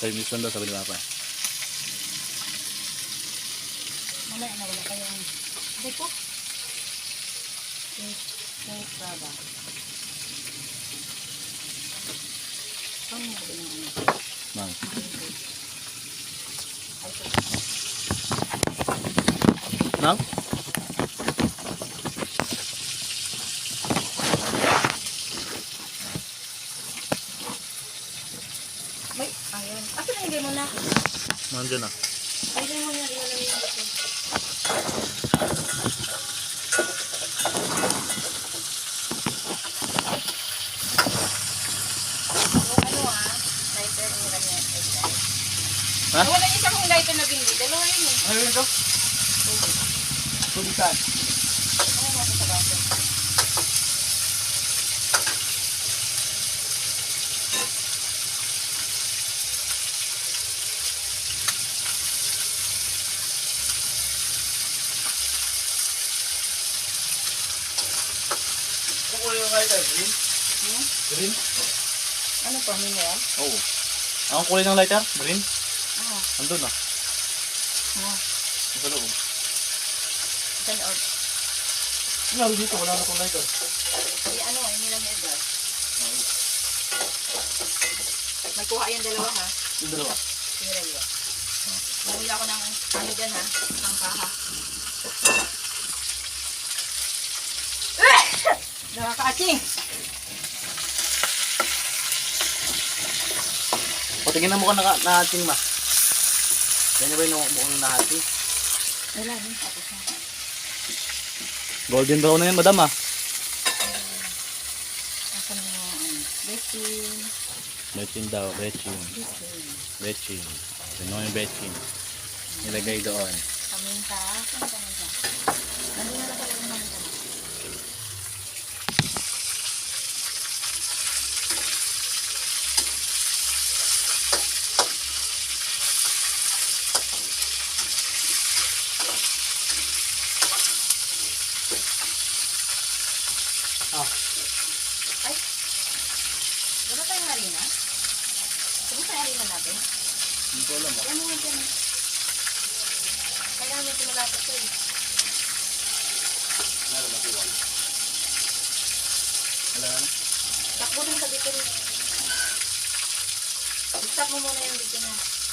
Permission daw sabi ni Papa. Mamaya na wala kayong... Ah. Ano mo ba yung ano? Mang. Ay, ito. Nang? May, ayun. Higay mo na? Nandiyan na. Higay mo na. Ha? Wala isa kong lighter na binili. Dalawa yun eh. Ano yun ito? Tulisan. Ano Yung lighter, green? Hmm? Green? Ano pa, mineral? Oo. Ang kulay ng lighter? Green? Ah, Andun na. ah. Sa loob. Saan out? Ano dito? Wala na akong lighter. Eh, ano, eh, nilang may gas. May kuha yung dalawa ha. Yung dalawa. Tira yun. Bumili ako ng ano dyan ha. Ang kaha. Nakakaaching! O, tingnan mo ka naka, nahating ma. Yan ba yung mukhang nahating? Wala din. Tapos na. Golden brown na yan, madam. Asa na yung ano. Betting. Betchin daw, betchin. Betting. Betchin. Sino yung betchin? Nilagay doon. Paminta. Paminta? Nandun na nakalagay ng paminta. Ah. Ay. Wala tayong harina? Sabi tayo harina natin? Hindi ko alam ah. Yan mo dyan. Kailangan yung pinalapit ko eh. Wala na siwal. Wala na. Takbo din sa dito rin. I-stop mo muna yung dito niya.